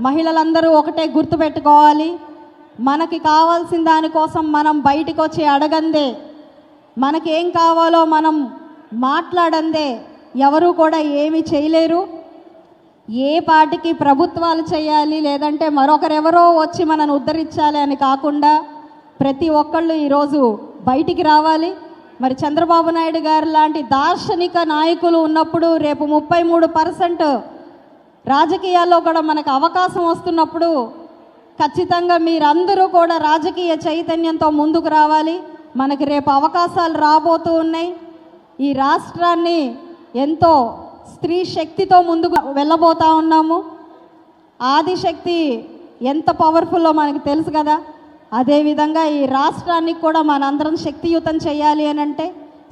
మహిళలందరూ ఒకటే గుర్తుపెట్టుకోవాలి. మనకి కావాల్సిన దానికోసం మనం బయటికి వచ్చి అడగందే. మనకేం కావాలో మనం మాట్లాడందే. ఎవరూ కూడా ఏమి చేయలేరు. ఏ పాటికి ప్రభుత్వాలు చేయాలి లేదంటే మరొకరెవరో వచ్చి మనను ఉద్ధరించాలి అని కాకుండా ప్రతి ఒక్కళ్ళు ఈరోజు బయటికి రావాలి. మరి చంద్రబాబు నాయుడు గారు లాంటి దార్శనిక నాయకులు ఉన్నప్పుడు రేపు ముప్పై మూడు పర్సెంట్ రాజకీయాల్లో కూడా మనకు అవకాశం వస్తున్నప్పుడు ఖచ్చితంగా మీరందరూ కూడా రాజకీయ చైతన్యంతో ముందుకు రావాలి. మనకి రేపు అవకాశాలు రాబోతూ ఉన్నాయి. ఈ రాష్ట్రాన్ని ఎంతో స్త్రీ శక్తితో ముందుకు వెళ్ళబోతా ఉన్నాము. ఆదిశక్తి ఎంత పవర్ఫుల్లో మనకు తెలుసు కదా. అదేవిధంగా ఈ రాష్ట్రానికి కూడా మనందరం శక్తియుతం చేయాలి అని అంటే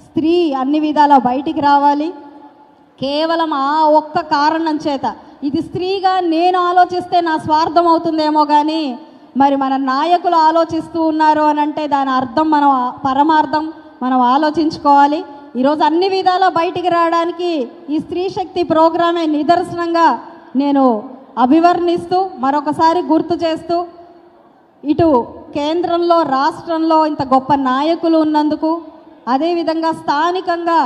స్త్రీ అన్ని విధాలా బయటికి రావాలి. కేవలం ఆ ఒక్క కారణం చేత ఇది స్త్రీగా నేను ఆలోచిస్తే నా స్వార్థం అవుతుందేమో కానీ మరి మన నాయకులు ఆలోచిస్తూ ఉన్నారు అని అంటే దాని అర్థం మనం పరమార్థం మనం ఆలోచించుకోవాలి. ఈరోజు అన్ని విధాలా బయటికి రావడానికి ఈ స్త్రీ శక్తి ప్రోగ్రామే నిదర్శనంగా నేను అభివర్ణిస్తూ మరొకసారి గుర్తు చేస్తూ ఇటు కేంద్రంలో రాష్ట్రంలో ఇంత గొప్ప నాయకులు ఉన్నందుకు అదేవిధంగా స్థానికంగా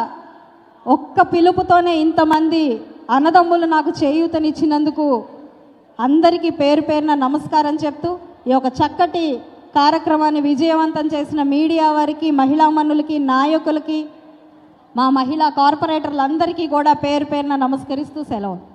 ఒక్క పిలుపుతోనే ఇంతమంది అన్నదమ్ములు నాకు చేయూతనిచ్చినందుకు అందరికీ పేరు పేరున నమస్కారం చెప్తూ ఈ యొక్క చక్కటి కార్యక్రమాన్ని విజయవంతం చేసిన మీడియా వారికి మహిళా మనులకి నాయకులకి మా మహిళా కార్పొరేటర్లందరికీ కూడా పేరు పేరున నమస్కరిస్తూ సెలవు.